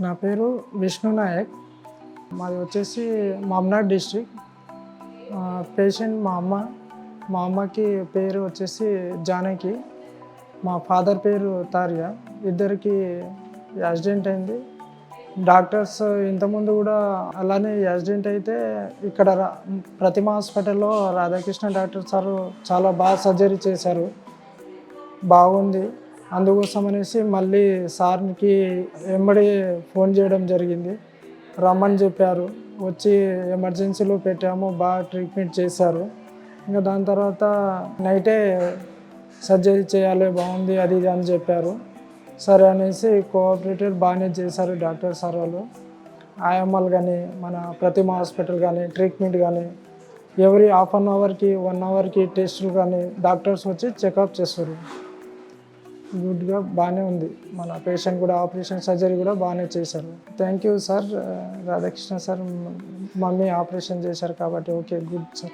నా పేరు విష్ణు నాయక్. మాది వచ్చేసి మామ్నాడ్ డిస్ట్రిక్ట్. పేషెంట్ మా అమ్మ. మా అమ్మకి పేరు వచ్చేసి జానకి. మా ఫాదర్ పేరు తార్య. ఇద్దరికి యాక్సిడెంట్ అయింది. డాక్టర్స్ ఇంతకుముందు కూడా అలానే యాక్సిడెంట్ అయితే ఇక్కడ రా- ప్రతిమ హాస్పిటల్లో రాధాకృష్ణ డాక్టర్ సార్ చాలా బాగా సర్జరీ చేశారు. బాగుంది. అందుకోసం అనేసి మళ్ళీ సార్కి వెంబడి ఫోన్ చేయడం జరిగింది. రమ్మని చెప్పారు. వచ్చి ఎమర్జెన్సీలో పెట్టాము. బాగా ట్రీట్మెంట్ చేశారు. ఇంకా దాని తర్వాత నైటే సర్జరీ చేయాలి బాగుంది అది ఇది అని చెప్పారు. సరే అనేసి కోఆపరేటివ్ బాగానే చేశారు డాక్టర్ సార్ వాళ్ళు. ఐఎంఎల్ కానీ మన ప్రతిమ హాస్పిటల్ కానీ ట్రీట్మెంట్ కానీ ఎవరి హాఫ్ అన్ అవర్కి వన్ అవర్కి టెస్టులు కానీ డాక్టర్స్ వచ్చి చెకప్ చేస్తారు. గుడ్గా బాగానే ఉంది. మన పేషెంట్ కూడా ఆపరేషన్ సర్జరీ కూడా బాగానే చేశారు. Thank you sir Radhakrishna sir mummy operation చేశారు కాబట్టి ఓకే గుడ్ సార్.